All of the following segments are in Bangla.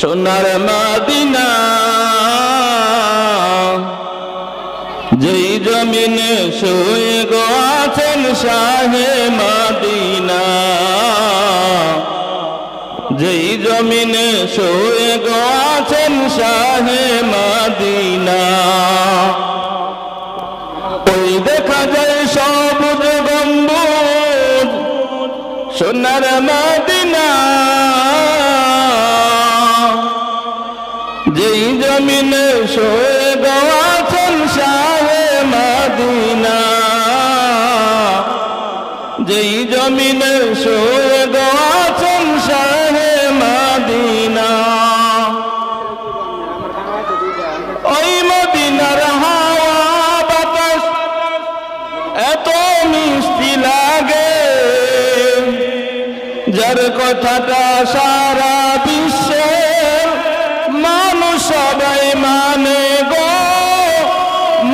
সোনার মাদিনা, যেই জমিনে শুয়ে গো আছেন শাহে মাদিনা, যেই জমিনে শুয়ে গো আছেন শাহে মাদিনা। ওই দেখা যায় সবুজ গম্বুজ, সোনার মাদিনা যেই জমিনে শোয়ে গেছেন শাহে মাদিনা। যেই জমিনে শোয়ে গেছেন শাহে মাদিনা। ওই মদিনার হাওয়া বাতাস এত মিষ্টি লাগে। যার কথাটা সারা বিশ্বের সবাই মানে গো,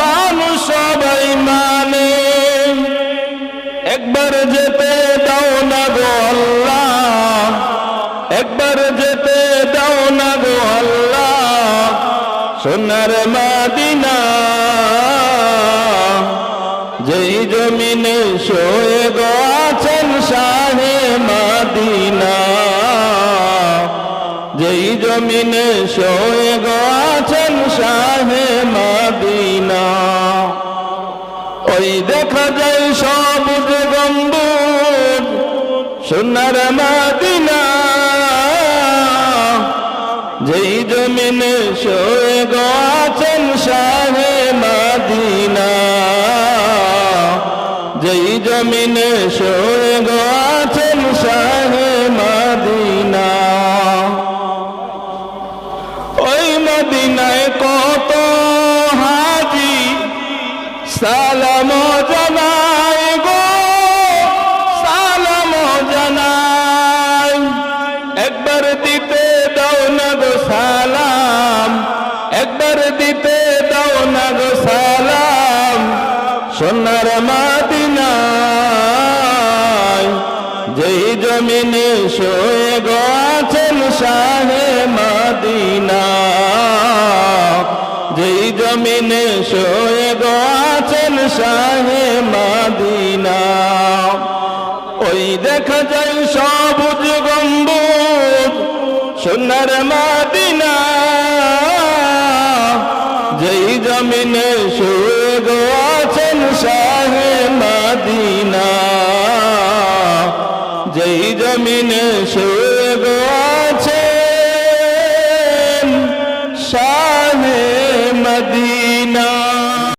মানুষ সবাই মানে। একবার যেতে দাও না গো আল্লাহ, একবার যেতে দাও না গো আল্লাহ। সোনার মাদিনা, যেই জমিনে শোয়ে গো আছেন শাহে মাদিনা। জমিনে শোয়ে গো শাহে মাদিনা। ওই দেখা যায় সবুজ গম্বুজ সোনার মাদিনা। যেই জমিনে শোয়ে গো শাহে মাদিনা, যেই জমিনে শোয়ে মদিনায় কত হাজি সালাম জানাই গো, সালাম জানাই। একবার দিতে দাও না গো সালাম, একবার দিতে দাও না গো সালাম। সোনার মাদিনায় যেই জমিনে শোয়ে গো আছেন শাহে মাদিনা শাহে মাদিনা। ওই দেখা যায় সবুজ গম্বুজ, সোনার মাদিনা। যেই জমিনে শুয়ে গো আছেন শাহে মাদিনা, যেই জমিনে শুয়ে